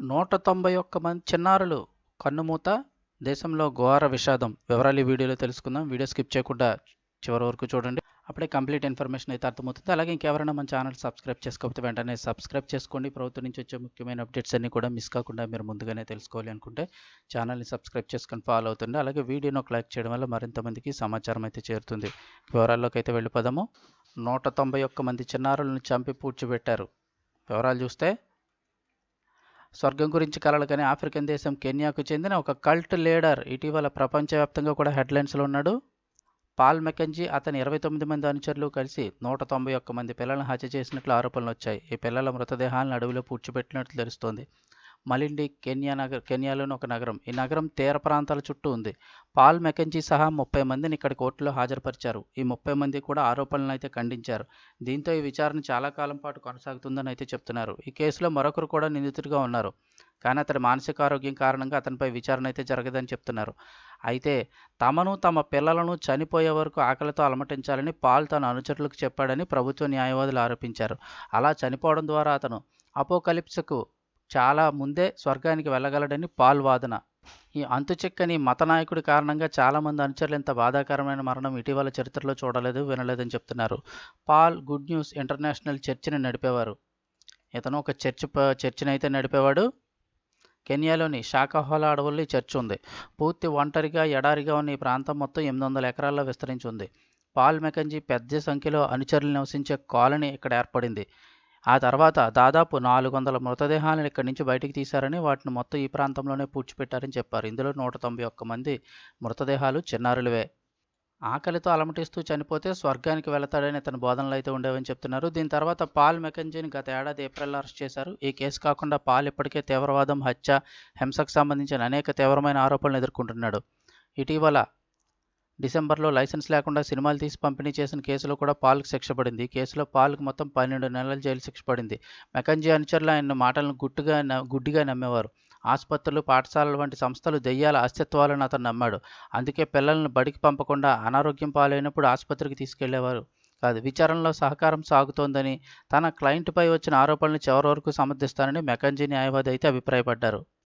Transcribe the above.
నూట తొంభై ఒక్క మంది చిన్నారులు కన్నుమూత దేశంలో ఘోర విషాదం. వివరాలు ఈ వీడియోలో తెలుసుకుందాం. వీడియో స్కిప్ చేయకుండా చివరి వరకు చూడండి. అప్పుడే కంప్లీట్ ఇన్ఫర్మేషన్ అయితే అర్థమవుతుంది. అలాగే ఇంకెవరైనా మన ఛానల్ సబ్స్క్రైబ్ చేసుకోకపోతే వెంటనే సబ్స్క్రైబ్ చేసుకోండి ప్రభుత్వం నుంచి వచ్చే ముఖ్యమైన అప్డేట్స్ అన్ని కూడా మిస్ కాకుండా మీరు ముందుగానే తెలుసుకోవాలి అనుకుంటే ఛానల్ని సబ్స్క్రైబ్ చేసుకొని ఫాలో అవుతుంది అలాగే వీడియోని ఒక లైక్ చేయడం వల్ల మరింత మందికి సమాచారం అయితే చేరుతుంది. వివరాల్లోకి అయితే వెళ్ళిపోదాము. నూట తొంభై ఒక్క మంది చిన్నారులను చంపి పూడ్చిపెట్టారు. వివరాలు చూస్తే స్వర్గం గురించి కలలు కానీ ఆఫ్రికన్ దేశం కెన్యాకు చెందిన ఒక కల్ట్ లీడర్ ఇటీవల ప్రపంచవ్యాప్తంగా కూడా హెడ్లైన్స్లో ఉన్నాడు. పాల్ మెకెంజీ అతని ఇరవై తొమ్మిది మంది అనుచరులు కలిసి నూట తొంభై ఒక్క మంది పిల్లలను హత్య చేసినట్లు ఆరోపణలు వచ్చాయి ఈ పిల్లల మృతదేహాలను అడవిలో పూడ్చిపెట్టినట్లు తెలుస్తోంది. మలిండి కెన్యా నగర్ కెన్యాలోని ఒక నగరం. ఈ నగరం తీర ప్రాంతాల చుట్టూ ఉంది. పాల్ మెకెన్జీ సహా ముప్పై మందిని ఇక్కడ కోర్టులో హాజరుపరిచారు. ఈ ముప్పై మంది కూడా ఆరోపణలను అయితే ఖండించారు. దీంతో ఈ విచారణ చాలా కాలం పాటు కొనసాగుతుందని అయితే చెప్తున్నారు. ఈ కేసులో మరొకరు కూడా నిందితుడిగా ఉన్నారు. కానీ అతని మానసిక ఆరోగ్యం కారణంగా అతనిపై విచారణ అయితే జరగదని చెప్తున్నారు. అయితే తమను తమ పిల్లలను చనిపోయే వరకు ఆకలితో అలమటించాలని పాల్ తన అనుచరులకు చెప్పాడని ప్రభుత్వ న్యాయవాదులు ఆరోపించారు. అలా చనిపోవడం ద్వారా అతను అపోకలిప్స్కు చాలా ముందే స్వర్గానికి వెళ్ళగలడని పాల్ వాదన. ఈ అంతుచిక్కని మత నాయకుడి కారణంగా చాలామంది అనుచరులు ఇంత బాధాకరమైన మరణం ఇటీవల చరిత్రలో చూడలేదు వినలేదని చెప్తున్నారు. పాల్ గుడ్ న్యూస్ ఇంటర్నేషనల్ చర్చిని నడిపేవారు. ఇతను ఒక చర్చ్ చర్చిని అయితే నడిపేవాడు. కెన్యాలోని షాకాహోలా అడవుల్లో ఈ చర్చ్ ఉంది. పూర్తి ఒంటరిగా ఎడారిగా ఉన్న ఈ ప్రాంతం మొత్తం ఎనిమిది వందల ఎకరాల్లో విస్తరించి ఉంది. పాల్ మెకంజీ పెద్ద సంఖ్యలో అనుచరులు నివసించే కాలనీ ఇక్కడ ఏర్పడింది. ఆ తర్వాత దాదాపు నాలుగు వందల మృతదేహాలను ఇక్కడి నుంచి బయటికి తీశారని వాటిని మొత్తం ఈ ప్రాంతంలోనే పూడ్చిపెట్టారని చెప్పారు. ఇందులో నూట తొంభై ఒక్క మంది మృతదేహాలు చిన్నారులవే. ఆకలితో అలమటిస్తూ చనిపోతే స్వర్గానికి వెళతాడని ఇతని బోధనలు అయితే ఉండేవని చెప్తున్నారు. దీని తర్వాత పాల్ మెకంజీని గత ఏడాది ఏప్రిల్ అరెస్ట్ చేశారు. ఈ కేసు కాకుండా పాల్ ఇప్పటికే తీవ్రవాదం హత్య హింసకు సంబంధించిన అనేక తీవ్రమైన ఆరోపణలు ఎదుర్కొంటున్నాడు. ఇటీవల డిసెంబర్లో లైసెన్స్ లేకుండా సినిమాలు తీసి పంపిణీ చేసిన కేసులో కూడా పాల్కు శిక్ష పడింది. కేసులో పాల్కు మొత్తం పన్నెండు నెలల జైలు శిక్ష పడింది. మెకంజీ అనుచరులు ఆయన మాటలను గుట్టుగా గుడ్డిగా నమ్మేవారు. ఆసుపత్రులు పాఠశాలలు వంటి సంస్థలు దెయ్యాల అస్తిత్వాలను అతను నమ్మాడు. అందుకే పిల్లలను బడికి పంపకుండా అనారోగ్యం పాలైనప్పుడు ఆసుపత్రికి తీసుకెళ్ళేవారు. కాదు విచారణలో సహకారం సాగుతోందని తన క్లయింట్పై వచ్చిన ఆరోపణలు చివరి వరకు సమర్థిస్తానని మెకంజీ న్యాయవాది అయితే అభిప్రాయపడ్డారు.